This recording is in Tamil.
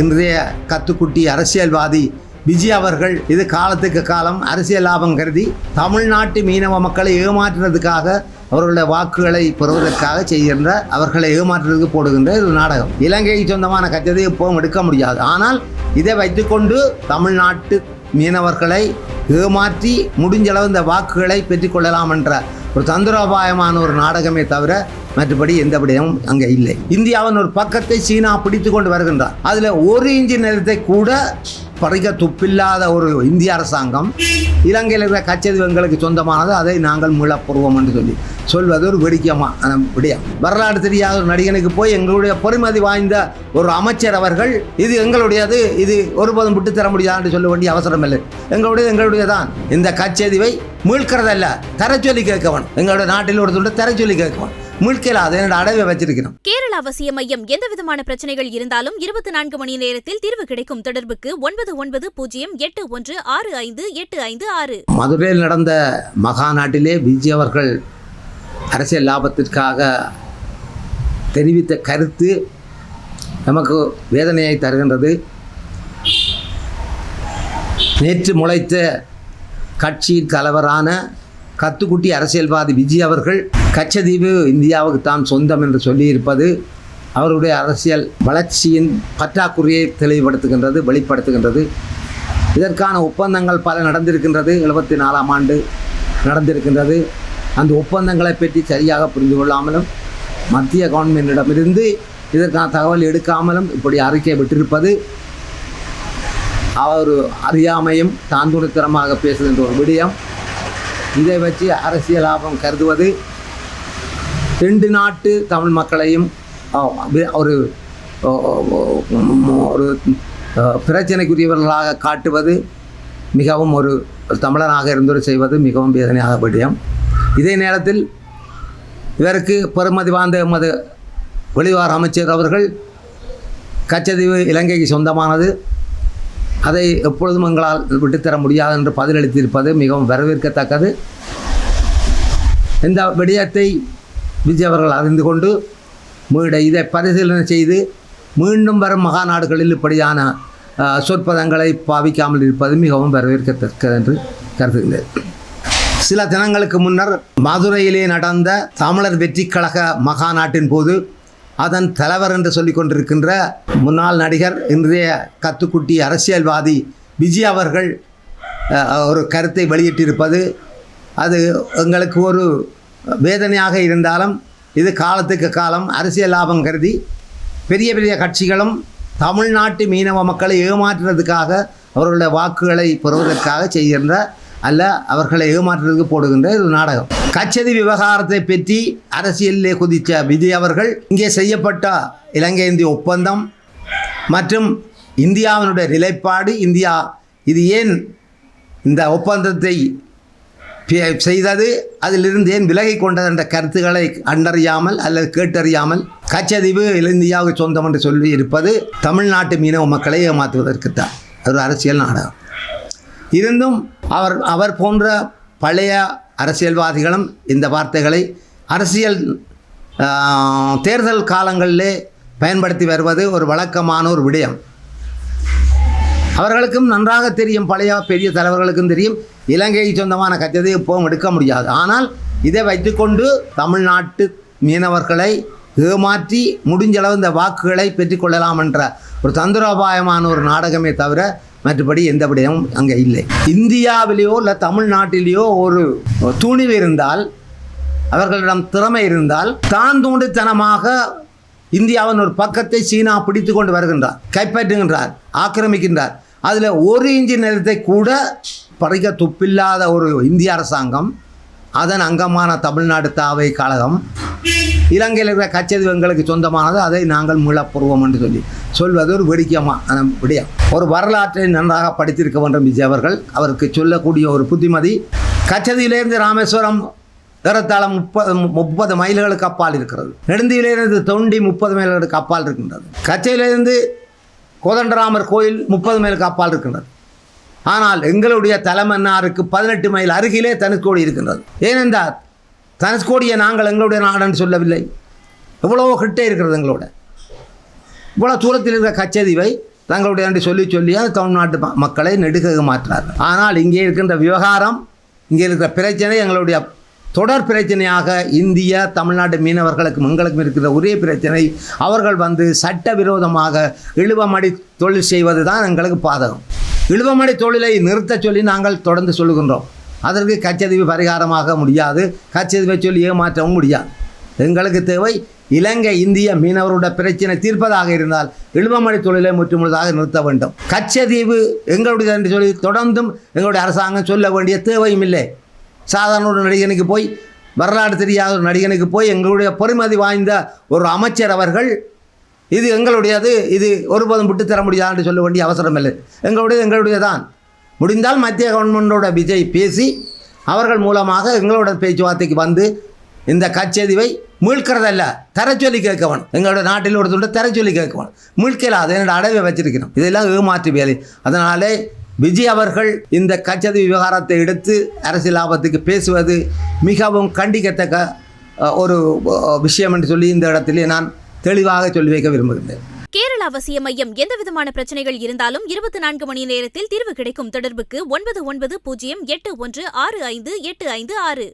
இன்றைய கத்துக்குட்டி அரசியல்வாதி விஜய் அவர்கள் இது காலத்துக்கு காலம் அரசியல் லாபம் கருதி தமிழ்நாட்டு மீனவ மக்களை ஏமாற்றுறதுக்காக அவர்களுடைய வாக்குகளை பெறுவதற்காக செய்கின்ற அவர்களை ஏமாற்றுறதுக்கு போடுகின்ற ஒரு நாடகம். இலங்கைக்கு சொந்தமான கச்சதை எப்பவும் எடுக்க முடியாது. ஆனால் இதை வைத்துக்கொண்டு தமிழ்நாட்டு மீனவர்களை ஏமாற்றி முடிஞ்சளவு இந்த வாக்குகளை பெற்றுக்கொள்ளலாம் என்ற ஒரு தந்திரோபாயமான ஒரு நாடகமே தவிர மற்றபடி எந்த விடயமும் அங்கே இல்லை. இந்தியாவின் ஒரு பக்கத்தை சீனா பிடித்து கொண்டு வருகின்றார். அதில் ஒரு இன்ச்சு நிலத்தை கூட பறிக்க துப்பில்லாத ஒரு இந்திய அரசாங்கம் இலங்கையில் இருக்கிற கச்சேரி எங்களுக்கு சொந்தமானது அதை நாங்கள் மீளப்பூர்வம் என்று சொல்லி சொல்வது ஒரு வெடிக்கமாக விடயம் வரலாறு தெரியாத ஒரு நடிகனுக்கு போய் எங்களுடைய பெருமதி வாய்ந்த ஒரு அமைச்சர் அவர்கள் இது எங்களுடையது இது ஒருபோதும் விட்டு தர முடியாது என்று சொல்ல வேண்டிய அவசரம் இல்லை. எங்களுடையது தான் இந்த கச்சேதிவை மீழ்கிறதல்ல தர சொல்லி கேட்கவன். எங்களுடைய நாட்டில் ஒருத்தருடைய துண்டு தர சொல்லி கேட்கவன். மீட்கலாது என்னோட அடைவை வச்சிருக்கிறோம். கேரள அவசிய மையம் எந்த விதமான பிரச்சனைகள் இருந்தாலும் இருபத்தி நான்கு மணி நேரத்தில் தீர்வு கிடைக்கும். தொடர்புக்கு ஒன்பது ஒன்பது பூஜ்ஜியம் எட்டு ஒன்று ஆறு ஐந்து எட்டு ஐந்து ஆறு. மதுரையில் நடந்த மகாநாட்டிலே விஜய் அவர்கள் அரசியல் லாபத்திற்காக தெரிவித்த கருத்து நமக்கு வேதனையை தருகின்றது. நேற்று முளைத்த கட்சியின் தலைவரான கத்துக்குட்டி அரசியல்வாதி விஜய் அவர்கள் கச்சதீவு இந்தியாவுக்கு தான் சொந்தம் என்று சொல்லியிருப்பது அவருடைய அரசியல் வளர்ச்சியின் பற்றாக்குறையை தெளிவுபடுத்துகின்றது வெளிப்படுத்துகின்றது. இதற்கான ஒப்பந்தங்கள் பல நடந்திருக்கின்றது. எழுபத்தி நாலாம் ஆண்டு நடந்திருக்கின்றது. அந்த ஒப்பந்தங்களை பற்றி சரியாக புரிந்து கொள்ளாமலும் மத்திய கவர்மெண்டிடமிருந்து இதற்கான தகவல் எடுக்காமலும் இப்படி அறிக்கை விட்டிருப்பது அவர் அறியாமையும் தாந்துணித்தனமாக பேசுகின்ற ஒரு விடயம். இதை வச்சு அரசியல் லாபம் கருதுவது ரெண்டு நாட்டு தமிழ் மக்களையும் ஒரு ஒரு பிரச்சனைக்குரியவர்களாக காட்டுவது மிகவும் ஒரு தமிழனாக இருந்தொரு செய்வது மிகவும் வேதனையாக விடயம் இதே நேரத்தில் இவருக்கு பெருமதி வாய்ந்த எமது வெளிவார அமைச்சர் அவர்கள் கச்சதீவு இலங்கைக்கு சொந்தமானது. அதை எப்பொழுதும் எங்களால் விட்டுத்தர முடியாது என்று பதிலளித்திருப்பது மிகவும் வரவேற்கத்தக்கது. இந்த விடயத்தை விஜய் அவர்கள் அறிந்து கொண்டு மீட இதை பரிசீலனை செய்து மீண்டும் வரும் மகாநாடுகளில் இப்படியான சொற்பதங்களை பாவிக்காமல் இருப்பது மிகவும் வரவேற்கத்தக்கது என்று கருதுகிறேன் சில தினங்களுக்கு முன்னர் மதுரையிலே நடந்த தமிழர் வெற்றி கழக மகாநாட்டின் போது அதன் தலைவர் என்று சொல்லிக் கொண்டிருக்கின்ற முன்னாள் நடிகர் இன்றைய கத்துக்குட்டி அரசியல்வாதி விஜய் அவர்கள் ஒரு கருத்தை வெளியிட்டிருப்பது அது எங்களுக்கு ஒரு வேதனையாக இருந்தாலும் இது காலத்துக்கு காலம் அரசியல் லாபம் கருதி பெரிய பெரிய கட்சிகளும் தமிழ்நாட்டு மீனவ மக்களை ஏமாற்றுறதுக்காக அவர்களுடைய வாக்குகளை பெறுவதற்காக செய்கின்ற அல்ல அவர்களை ஏமாற்றுறதுக்கு போடுகின்ற ஒரு நாடகம். கச்சதி விவகாரத்தை பற்றி அரசியலிலே குதித்த விஜய் அவர்கள் இங்கே செய்யப்பட்ட இலங்கை இந்திய ஒப்பந்தம் மற்றும் இந்தியாவினுடைய நிலைப்பாடு இந்தியா இது ஏன் இந்த ஒப்பந்தத்தை செய்தது அதிலிருந்து ஏன் விலகி கொண்டது என்ற கருத்துக்களை கண்டறியாமல் அல்லது கேட்டறியாமல் கச்சதீவு இந்தியாவுக்கு சொந்தம் என்று சொல்லி இருப்பது தமிழ்நாட்டு மீனவ மக்களை ஏமாற்றுவதற்குத்தான். ஒரு அரசியல் நாடகம். இருந்தும் அவர் அவர் போன்ற பழைய அரசியல்வாதிகளும் இந்த வார்த்தைகளை அரசியல் தேர்தல் காலங்களிலே பயன்படுத்தி வருவது ஒரு வழக்கமான ஒரு விடயம். அவர்களுக்கும் நன்றாக தெரியும் பழைய பெரிய தலைவர்களுக்கும் தெரியும். இலங்கைக்கு சொந்தமான கச்சதை எப்பவும் எடுக்க முடியாது. ஆனால் இதை வைத்துக்கொண்டு தமிழ்நாட்டு மீனவர்களை ஏமாற்றி முடிஞ்சளவு இந்த வாக்குகளை பெற்றுக்கொள்ளலாம் என்ற ஒரு தந்திரோபாயமான ஒரு நாடகமே தவிர மற்றபடி எந்த விடயமும் அங்கே இல்லை. இந்தியாவிலேயோ இல்லை தமிழ்நாட்டிலேயோ ஒரு துணிவு இருந்தால் அவர்களிடம் திறமை இருந்தால் தான் தூண்டுத்தனமாக இந்தியாவின் ஒரு பக்கத்தை சீனா பிடித்து கொண்டு வருகின்றார் கைப்பற்றுகின்றார் ஆக்கிரமிக்கின்றார். அதில் ஒரு இஞ்சி நிலத்தை கூட பறிக்க துப்பில்லாத ஒரு இந்திய அரசாங்கம் அதன் அங்கமான தமிழ்நாடு தாவை கழகம் இலங்கையில் இருக்கிற கச்சது எங்களுக்கு சொந்தமானது அதை நாங்கள் மீளப்பூர்வம் என்று சொல்லி சொல்வது ஒரு வெடிக்கமான விடயம் ஒரு வரலாற்றை நன்றாக படித்திருக்க வேண்டும் விஜய் அவர்கள். அவருக்கு சொல்லக்கூடிய ஒரு புத்திமதி கச்சதியிலேருந்து ராமேஸ்வரம் ஏறத்தாழ முப்பது முப்பது மைல்களுக்கு அப்பால் இருக்கிறது. நெடுந்தியிலிருந்து தொண்டி முப்பது மைல்களுக்கு அப்பால் இருக்கின்றது. கச்சையிலிருந்து கோதண்டராமர் கோயில் முப்பது மைலுக்கு அப்பால் இருக்கின்றது. ஆனால் எங்களுடைய தலைமன்னாருக்கு பதினெட்டு மைல் அருகிலே தனுஷ்கோடி இருக்கின்றது. ஏனென்றால் தனுஷ்கோடியை நாங்கள் எங்களுடைய நாடுன்னு சொல்லவில்லை. எவ்வளவோ கிட்டே இருக்கிறது எங்களோட. இவ்வளோ தூரத்தில் இருக்கிற கச்சதிவை தங்களுடைய என்று சொல்லி சொல்லி அந்த தமிழ்நாட்டு ம- மக்களை நெடுக மாற்றார்கள். ஆனால் இங்கே இருக்கின்ற விவகாரம் இங்கே இருக்கிற பிரச்சனை எங்களுடைய தொடர் பிரச்சனையாக இந்திய தமிழ்நாட்டு மீனவர்களுக்கும் எங்களுக்கும் இருக்கிற ஒரே பிரச்சனை அவர்கள் வந்து சட்டவிரோதமாக இழுவமடி தொழில் செய்வது தான் எங்களுக்கு பாதகம். இழுவமடி தொழிலை நிறுத்தச் சொல்லி நாங்கள் தொடர்ந்து சொல்லுகின்றோம். அதற்கு கச்சதீவு பரிகாரமாக முடியாது. கச்சதீவை சொல்லி ஏமாற்றவும் முடியாது. எங்களுக்கு தேவை இலங்கை இந்திய மீனவரோட பிரச்சனை தீர்ப்பதாக இருந்தால் இழுவமடி தொழிலை முற்றுமுழுதாக நிறுத்த வேண்டும். கச்சதீவு எங்களுடைய என்று சொல்லி தொடர்ந்தும் எங்களுடைய அரசாங்கம் சொல்ல வேண்டிய தேவையும் இல்லை. சாதாரண ஒரு நடிகனுக்கு போய் வரலாறு தெரியாத ஒரு நடிகனுக்கு போய் எங்களுடைய பெருமதி வாய்ந்த ஒரு அமைச்சர் அவர்கள் இது எங்களுடையது இது ஒருபோதும் விட்டு தர முடியாதுன்னு சொல்ல வேண்டிய அவசரம் இல்லை. எங்களுடையது எங்களுடைய தான் முடிந்தால் மத்திய கவர்மெண்டோட விஜய் பேசி அவர்கள் மூலமாக எங்களோட பேச்சுவார்த்தைக்கு வந்து இந்த கச்சேதிவை மீழ்கிறதல்ல தர சொல்லி கேட்கவன். எங்களோட நாட்டில் ஒருத்தர் துண்டை தர சொல்லி கேட்கவன். மீட்கல அதை என்னோட அடவை வச்சிருக்கிறோம். இதெல்லாம் ஏமாற்று வேலை. அதனாலே விஜய் அவர்கள் இந்த கச்சது விவகாரத்தை எடுத்து அரசியல் லாபத்துக்கு பேசுவது மிகவும் கண்டிக்கத்தக்க ஒரு விஷயம் என்று சொல்லி இந்த இடத்திலே நான் தெளிவாக சொல்லி வைக்க விரும்புகின்றேன். கேரள அவசிய மையம் எந்தவிதமான பிரச்சனைகள் இருந்தாலும் இருபத்தி நான்கு மணி நேரத்தில் தீர்வு கிடைக்கும் தொடர்புக்கு ஒன்பது ஒன்பது பூஜ்ஜியம் எட்டு ஒன்று ஆறு ஐந்து எட்டு ஐந்து ஆறு.